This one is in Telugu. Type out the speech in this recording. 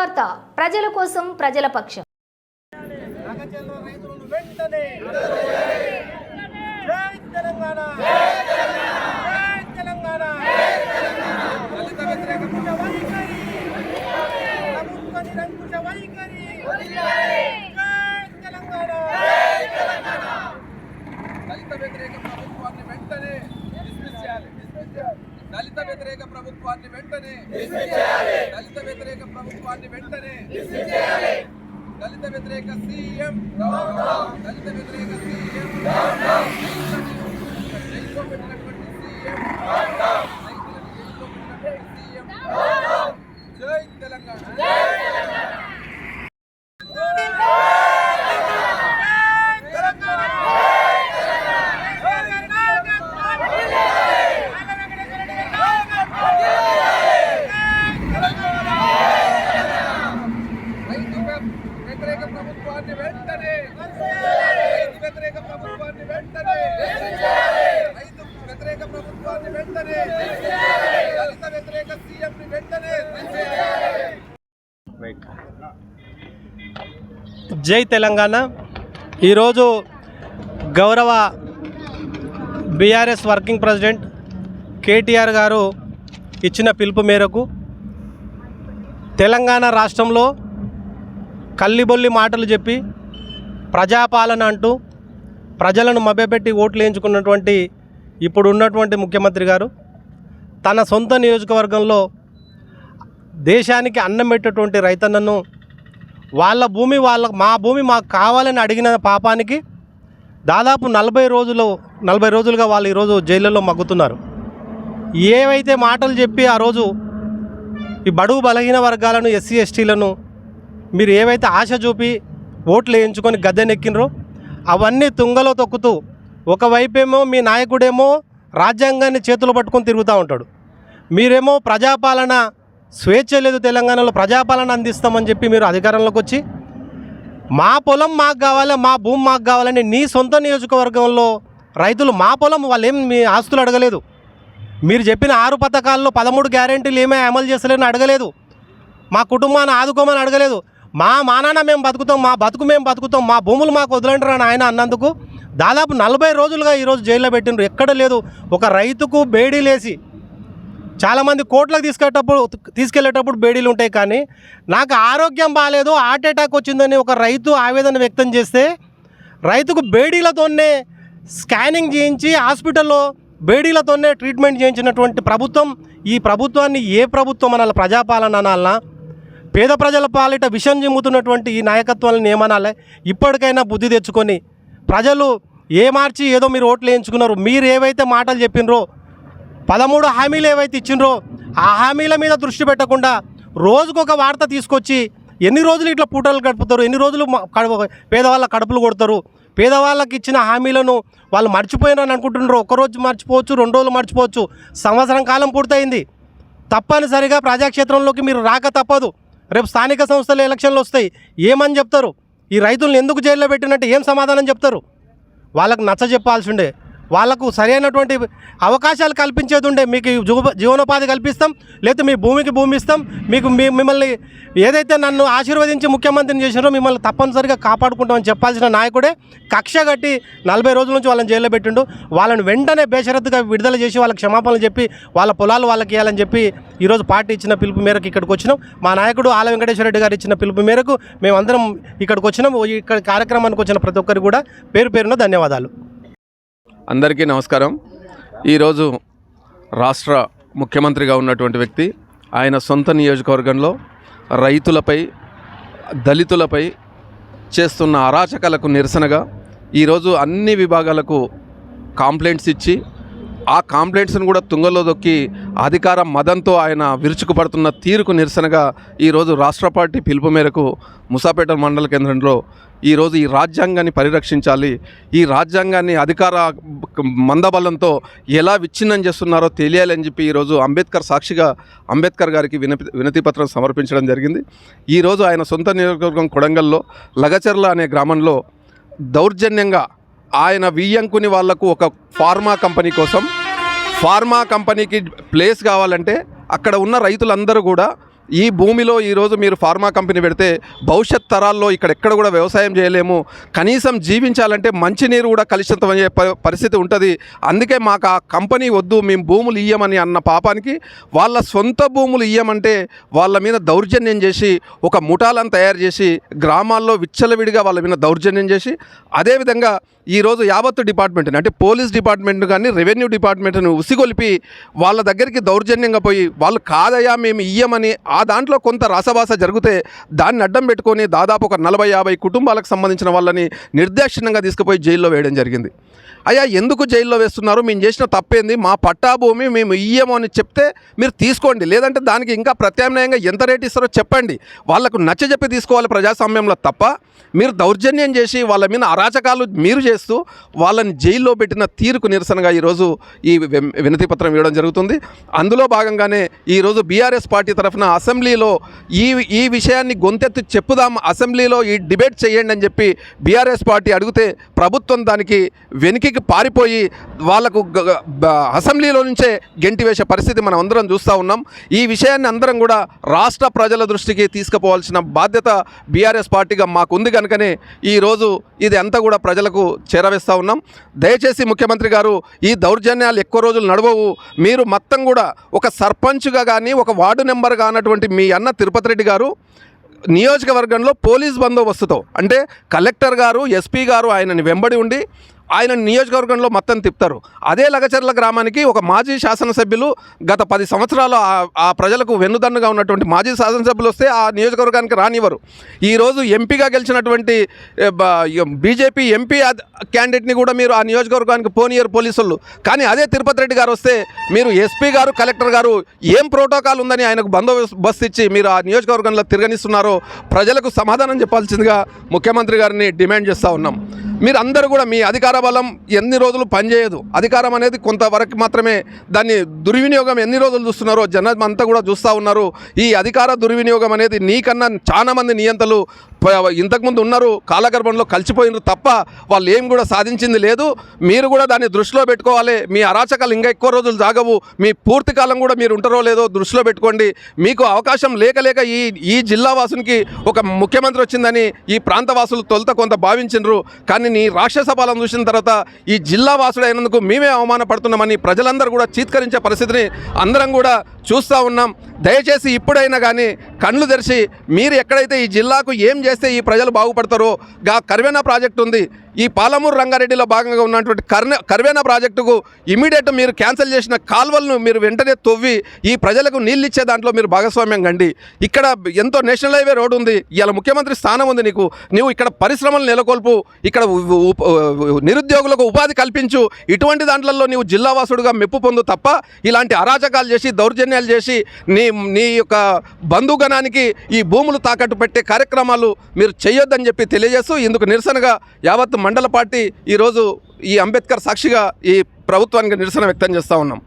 సువార్త ప్రజల కోసం ప్రజల పక్షం. నాగచర్ల రైతులను వెంటనే జై తెలంగాణ. జై తెలంగాణ. దళిత వ్యతిరేక ప్రభుత్వాన్ని వెంటనే చేయాలి. దళిత వ్యతిరేక ప్రభుత్వాన్ని వెంటనే ప్రభుత్వాన్ని వెంటనే దళిత వ్యతిరేక సీఎం దళిత వ్యతిరేక సీఎం జైల్లో పెట్టినటువంటి సీఎం రైతులను జైల్లో పెట్టినటువంటి సీఎం జై తెలంగాణ రైతు వ్య- వ్యతిరేక ప్రభుత్వాన్ని వెంటనే రైతు వ్యతిరేక ప్రభుత్వాన్ని వెంటనే రైతు వ్యతిరేక ప్రభుత్వాన్ని వెంటనే దళిత వ్యతిరేక సీఎం ని వెంటనే జై తెలంగాణ. ఈరోజు గౌరవ బీఆర్ఎస్ వర్కింగ్ ప్రెసిడెంట్ కేటీఆర్ గారు ఇచ్చిన పిలుపు మేరకు తెలంగాణ రాష్ట్రంలో కల్లిబొల్లి మాటలు చెప్పి ప్రజాపాలన అంటూ ప్రజలను మభ్యపెట్టి ఓట్లు వేయించుకున్నటువంటి ఇప్పుడు ఉన్నటువంటి ముఖ్యమంత్రి గారు తన సొంత నియోజకవర్గంలో దేశానికి అన్నం పెట్టేటువంటి రైతన్నను వాళ్ళ భూమి వాళ్ళ మా భూమి మాకు కావాలని అడిగిన పాపానికి దాదాపు నలభై రోజులు నలభై రోజులుగా వాళ్ళు ఈరోజు జైళ్ళలో మగ్గుతున్నారు. ఏవైతే మాటలు చెప్పి ఆ రోజు ఈ బడుగు బలహీన వర్గాలను ఎస్సీ ఎస్టీలను మీరు ఏవైతే ఆశ చూపి ఓట్లు వేయించుకొని గద్దెనెక్కినరో అవన్నీ తుంగలో తొక్కుతూ ఒకవైపేమో మీ నాయకుడేమో రాజ్యాంగాన్ని చేతులు పట్టుకొని తిరుగుతూ ఉంటాడు. మీరేమో ప్రజాపాలన స్వేచ్ఛ లేదు తెలంగాణలో ప్రజాపాలన అందిస్తామని చెప్పి మీరు అధికారంలోకి వచ్చి మా పొలం మాకు కావాలి మా భూమి మాకు కావాలని నీ సొంత నియోజకవర్గంలో రైతులు మా పొలం వాళ్ళు ఏం మీ ఆస్తులు అడగలేదు. మీరు చెప్పిన ఆరు పథకాల్లో పదమూడు గ్యారెంటీలు ఏమీ అమలు చేస్తలేని అడగలేదు. మా కుటుంబాన్ని ఆదుకోమని అడగలేదు. మా మానాన మేము బతుకుతాం మా బతుకు మేము బతుకుతాం మా భూములు మాకు వదలంటారని ఆయన అన్నందుకు దాదాపు నలభై రోజులుగా ఈరోజు జైల్లో పెట్టినారు ఎక్కడ లేదు. ఒక రైతుకు బేడీలేసి చాలామంది కోట్లకు తీసుకెళ్ళేటప్పుడు తీసుకెళ్ళేటప్పుడు బేడీలు ఉంటాయి కానీ నాకు ఆరోగ్యం బాగాలేదు హార్ట్ అటాక్ వచ్చిందని ఒక రైతు ఆవేదన వ్యక్తం చేస్తే రైతుకు బేడీలతోనే స్కానింగ్ చేయించి హాస్పిటల్లో బేడీలతోనే ట్రీట్మెంట్ చేయించినటువంటి ప్రభుత్వం ఈ ప్రభుత్వాన్ని ఏ ప్రభుత్వం అనాలి ప్రజాపాలన అనాలనా? పేద ప్రజల పాలిట విషం చిమ్ముతున్నటువంటి ఈ నాయకత్వాలను ఏమనాలి? ఇప్పటికైనా బుద్ధి తెచ్చుకొని ప్రజలు ఏ మార్చి ఏదో మీరు ఓట్లు వేయించుకున్నారు మీరు ఏవైతే మాటలు చెప్పినరో పదమూడు హామీలు ఏవైతే ఇచ్చిండ్రో ఆ హామీల మీద దృష్టి పెట్టకుండా రోజుకొక వార్త తీసుకొచ్చి ఎన్ని రోజులు ఇట్లా పూటలు గడుపుతారు ఎన్ని రోజులు కడుపు పేదవాళ్ళ కడుపులు కొడతారు పేదవాళ్ళకి ఇచ్చిన హామీలను వాళ్ళు మర్చిపోయినారని అనుకుంటున్నారు ఒక్కరోజు మర్చిపోవచ్చు రెండు రోజులు మర్చిపోవచ్చు సంవత్సరం కాలం పూర్తయింది. తప్పనిసరిగా ప్రజాక్షేత్రంలోకి మీరు రాక తప్పదు. రేపు స్థానిక సంస్థల ఎలక్షన్లు వస్తాయి ఏమని చెప్తారు? ఈ రైతులను ఎందుకు జైల్లో పెట్టినట్టు ఏం సమాధానం చెప్తారు? వాళ్ళకు నచ్చ చెప్పాల్సిండే వాళ్ళకు సరైనటువంటి అవకాశాలు కల్పించేది ఉండే మీకు జీవనోపాధి కల్పిస్తాం లేకపోతే మీ భూమికి భూమి ఇస్తాం. మీకు మీ మిమ్మల్ని ఏదైతే నన్ను ఆశీర్వదించి ముఖ్యమంత్రిని చేసినారో మిమ్మల్ని తప్పనిసరిగా కాపాడుకుంటామని చెప్పాల్సిన నాయకుడే కక్ష కట్టి నలభై రోజుల నుంచి వాళ్ళని జైల్లో పెట్టిండు. వాళ్ళని వెంటనే బేషరత్తుగా విడుదల చేసి వాళ్ళకి క్షమాపణలు చెప్పి వాళ్ళ పొలాలు వాళ్ళకి ఇవ్వాలని చెప్పి ఈరోజు పార్టీ ఇచ్చిన పిలుపు మేరకు ఇక్కడికి వచ్చినాం. మా నాయకుడు ఆల వెంకటేశ్వర రెడ్డి గారు ఇచ్చిన పిలుపు మేరకు మేమందరం ఇక్కడికి వచ్చినాం. ఇక్కడ కార్యక్రమానికి వచ్చిన ప్రతి ఒక్కరికి కూడా పేరు పేరున ధన్యవాదాలు. అందరికీ నమస్కారం. ఈరోజు రాష్ట్ర ముఖ్యమంత్రిగా ఉన్నటువంటి వ్యక్తి ఆయన సొంత నియోజకవర్గంలో రైతులపై దళితులపై చేస్తున్న అరాచకాలకు నిరసనగా ఈరోజు అన్ని విభాగాలకు కాంప్లైంట్స్ ఇచ్చి ఆ కాంప్లైంట్స్ను కూడా తుంగలో దొక్కి అధికార మదంతో ఆయన విరుచుకుపడుతున్న తీరుకు నిరసనగా ఈరోజు రాష్ట్ర పార్టీ పిలుపు మేరకు ముసాపేట మండల కేంద్రంలో ఈరోజు ఈ రాజ్యాంగాన్ని పరిరక్షించాలి. ఈ రాజ్యాంగాన్ని అధికార మందబలంతో ఎలా విచ్ఛిన్నం చేస్తున్నారో తెలియాలని చెప్పి ఈరోజు అంబేద్కర్ సాక్షిగా అంబేద్కర్ గారికి వినతి వినతిపత్రం సమర్పించడం జరిగింది. ఈరోజు ఆయన సొంత నియోజకవర్గం కొడంగల్లో లగచర్ల అనే గ్రామంలో దౌర్జన్యంగా ఆయన వియ్యంకుని వాళ్ళకు ఒక ఫార్మా కంపెనీ కోసం ఫార్మా కంపెనీకి ప్లేస్ కావాలంటే అక్కడ ఉన్న రైతులందరూ కూడా ఈ భూమిలో ఈరోజు మీరు ఫార్మా కంపెనీ పెడితే భవిష్యత్ తరాల్లో ఇక్కడ ఎక్కడ కూడా వ్యవసాయం చేయలేము. కనీసం జీవించాలంటే మంచినీరు కూడా కలుషితం అయ్యే పరిస్థితి ఉంటుంది. అందుకే మాకు ఆ కంపెనీ వద్దు మేము భూములు ఇయ్యమని అన్న పాపానికి వాళ్ళ సొంత భూములు ఇయ్యమంటే వాళ్ళ మీద దౌర్జన్యం చేసి ఒక ముఠాలను తయారు చేసి గ్రామాల్లో విచ్చలవిడిగా వాళ్ళ మీద దౌర్జన్యం చేసి అదేవిధంగా ఈరోజు యావత్తు డిపార్ట్మెంట్ని అంటే పోలీస్ డిపార్ట్మెంట్ కానీ రెవెన్యూ డిపార్ట్మెంట్ను ఉసిగొలిపి వాళ్ళ దగ్గరికి దౌర్జన్యంగా పోయి వాళ్ళు కాదయా మేము ఇయ్యమని ఆ ఆ దాంట్లో కొంత రాసభాస జరిగితే దాన్ని అడ్డం పెట్టుకొని దాదాపు ఒక నలభై యాభై కుటుంబాలకు సంబంధించిన వాళ్ళని నిర్దాక్షిణ్యంగా తీసుకుపోయి జైల్లో వేయడం జరిగింది. అయ్యా ఎందుకు జైల్లో వేస్తున్నారు? మేము చేసిన తప్పేంది? మా పట్టా భూమి మేము ఇయ్యము అని చెప్తే మీరు తీసుకోండి. లేదంటే దానికి ఇంకా ప్రత్యామ్నాయంగా ఎంత రేట్ ఇస్తారో చెప్పండి. వాళ్ళకు నచ్చజెప్పి తీసుకోవాలి ప్రజాస్వామ్యంలో తప్ప. మీరు దౌర్జన్యం చేసి వాళ్ళ మీద అరాచకాలు మీరు చేస్తూ వాళ్ళని జైల్లో పెట్టిన తీరుకు నిరసనగా ఈరోజు ఈ వినతి పత్రం ఇవ్వడం జరుగుతుంది. అందులో భాగంగానే ఈరోజు బీఆర్ఎస్ పార్టీ తరఫున అసెంబ్లీలో ఈ ఈ విషయాన్ని గొంతెత్తి చెప్పుదాం అసెంబ్లీలో ఈ డిబేట్ చేయండి అని చెప్పి బీఆర్ఎస్ పార్టీ అడిగితే ప్రభుత్వం దానికి వెనుకకి పారిపోయి వాళ్ళకు అసెంబ్లీలో నుంచే గెంటి వేసే పరిస్థితి మనం అందరం చూస్తూ ఉన్నాం. ఈ విషయాన్ని అందరం కూడా రాష్ట్ర ప్రజల దృష్టికి తీసుకుపోవాల్సిన బాధ్యత బీఆర్ఎస్ పార్టీగా మాకుంది కనుకనే ఈరోజు ఇది అంతా కూడా ప్రజలకు చేరవేస్తూ ఉన్నాం. దయచేసి ముఖ్యమంత్రి గారు ఈ దౌర్జన్యాలు ఎక్కువ రోజులు నడవవు. మీరు మొత్తం కూడా ఒక సర్పంచ్గా కానీ ఒక వార్డు నెంబర్గా అన్నటువంటి మీ అన్న తిరుపతి రెడ్డి గారు నియోజకవర్గంలో పోలీస్ బందోబస్తుతో అంటే కలెక్టర్ గారు ఎస్పీ గారు ఆయనని వెంబడి ఉండి ఆయన నియోజకవర్గంలో మొత్తం తిప్పుతారు. అదే లగచర్ల గ్రామానికి ఒక మాజీ శాసనసభ్యులు గత పది సంవత్సరాలు ఆ- ప్రజలకు వెన్నుదన్నుగా ఉన్నటువంటి మాజీ శాసనసభ్యులు వస్తే ఆ నియోజకవర్గానికి రానివ్వరు. ఈరోజు ఎంపీగా గెలిచినటువంటి బీజేపీ ఎంపీ క్యాండిడేట్ని కూడా మీరు ఆ నియోజకవర్గానికి పోనీయరు పోలీసులు. కానీ అదే తిరుపతి రెడ్డి గారు వస్తే మీరు ఎస్పీ గారు కలెక్టర్ గారు ఏం ప్రోటోకాల్ ఉందని ఆయనకు బందోబస్తు ఇచ్చి మీరు ఆ నియోజకవర్గంలో తిరగనిస్తున్నారో ప్రజలకు సమాధానం చెప్పాల్సిందిగా ముఖ్యమంత్రి గారిని డిమాండ్ చేస్తూ ఉన్నాం. మీరు అందరూ కూడా మీ అధికార బలం ఎన్ని రోజులు పనిచేయదు. అధికారం అనేది కొంతవరకు మాత్రమే దాన్ని దుర్వినియోగం ఎన్ని రోజులు చూస్తున్నారో జనం అంతా కూడా చూస్తూ ఉన్నారు. ఈ అధికార దుర్వినియోగం అనేది నీకన్నా చాలా మంది నియంతలు ఇంతకుముందు ఉన్నారు కాలగర్భంలో కలిసిపోయినారు తప్ప వాళ్ళు ఏం కూడా సాధించింది లేదు. మీరు కూడా దాన్ని దృష్టిలో పెట్టుకోవాలి. మీ అరాచకాలు ఇంకా ఎక్కువ రోజులు జాగవు మీ పూర్తి కాలం కూడా మీరు ఉంటారో లేదో దృష్టిలో పెట్టుకోండి. మీకు అవకాశం లేక లేక ఈ ఈ జిల్లా వాసునికి ఒక ముఖ్యమంత్రి వచ్చిందని ఈ ప్రాంత వాసులు తొలుత కొంత భావించిండ్రు కానీ నీ రాక్షస పాలన చూసిన తర్వాత ఈ జిల్లా వాసుడు అయినందుకు మేమే అవమానపడుతున్నామని ప్రజలందరూ కూడా చీత్కరించే పరిస్థితిని అందరం కూడా చూస్తూ ఉన్నాం. దయచేసి ఇప్పుడైనా కానీ కళ్ళు తెరిచి మీరు ఎక్కడైతే ఈ జిల్లాకు ఏం చేస్తే ఈ ప్రజలు బాగుపడతారో గా కర్వేనా ప్రాజెక్ట్ ఉంది. ఈ పాలమూరు రంగారెడ్డిలో భాగంగా ఉన్నటువంటి కర్ణ కర్వేనా ప్రాజెక్టుకు ఇమీడియట్ మీరు క్యాన్సిల్ చేసిన కాల్వలను మీరు వెంటనే తవ్వి ఈ ప్రజలకు నీళ్ళు ఇచ్చే దాంట్లో మీరు భాగస్వామ్యం కండి. ఇక్కడ ఎంతో నేషనల్ హైవే రోడ్ ఉంది. ఇలా ముఖ్యమంత్రి స్థానం ఉంది నీకు. నువ్వు ఇక్కడ పరిశ్రమలు నెలకొల్పు ఇక్కడ నిరుద్యోగులకు ఉపాధి కల్పించు. ఇటువంటి దాంట్లలో నీవు జిల్లావాసుడుగా మెప్పు పొందు తప్ప ఇలాంటి అరాచకాలు చేసి దౌర్జన్యాలు చేసి నీ నీ యొక్క బంధుగణానికి ఈ భూములు తాకట్టు పెట్టే కార్యక్రమాలు మీరు చేయొద్దని చెప్పి తెలియజేస్తూ ఇందుకు నిరసనగా యావత్ మండల పార్టీ ఈరోజు ఈ అంబేద్కర్ సాక్షిగా ఈ ప్రభుత్వానికి నిరసన వ్యక్తం చేస్తూ ఉన్నాం.